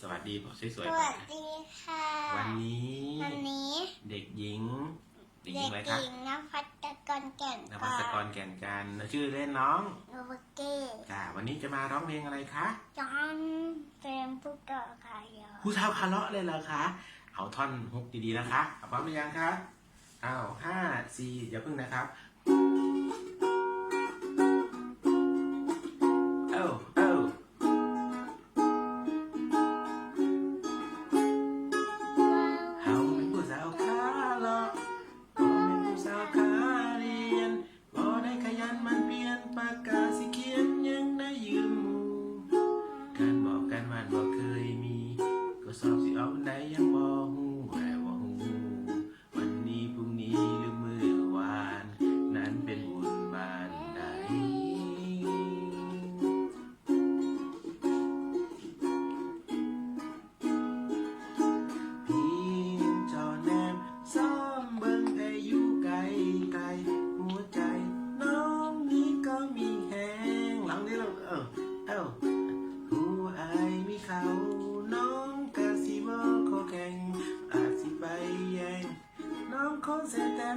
สวัสดีบอกสวยสๆก่อวันสนะดีค่ะวันนี้ วันนี้เด็กหญิง เด็กหเด็ญิงกอะไรหคะญิงนภัสกรแก่นนภัสกรแก่นกันชื่อเล่นน้องโนวเก้จ้าวันนี้จะมาร้องเพลงอะไรคะจอนเป็นผู้ก่อขายอผู้เท่าคาเลาะเลยเหรอคะ เอาท่อนฮุกดีๆนะคะเอาพร้อมหรือยังคะเอาห้าสี่อย่าเพิ่งนะครับ ยมี ก็สอบสิเอาไหนยัง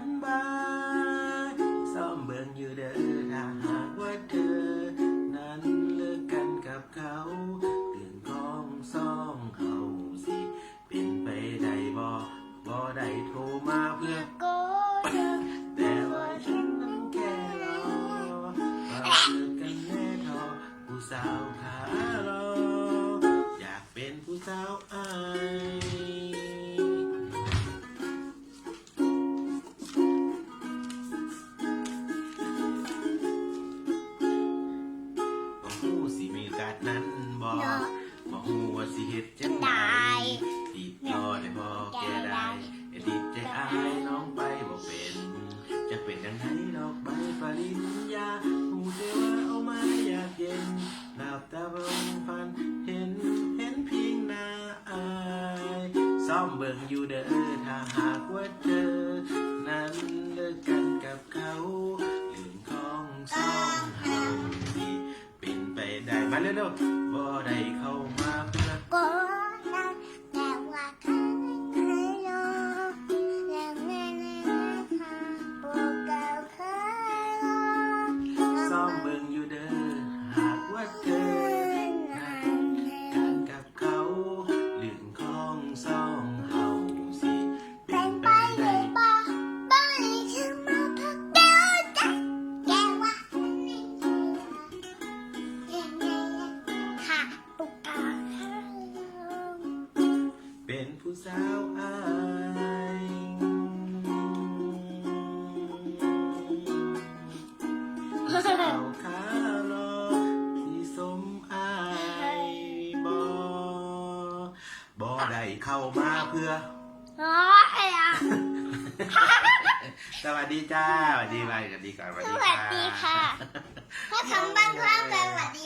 ง บ่ฮู้สิมีโอกาสนั้นบ่เนาะ บ่ฮู้ว่าสิเฮ็ดจังไดติดต่อได้บ่แกได้แต่ติดใจอายน้องไปบ่เป็นจะเป็นจังไดดอกใบปริญญาฮู้แต่ว่าเอามาอยากเย็นหน้าตาบ่พันเห็นเห็นเพียงหน้าอายซ่อมเบิ่งอยู่เด้อถ้าหากว่าเธอนั้นเลิกกันกับเขา เร็วบ่ได้เข้า ผู้สาวอายผู้สาวขาลอที่สมอายบ่บ่ได้เข้ามาเพื่อ อ๋อไอ้อะสวัสดีจ้าสวัสดีไปสวัสดีก่อนสวัสดีวัสดีค่ะ ถ้าทำบ้านข้างกันสวัสดี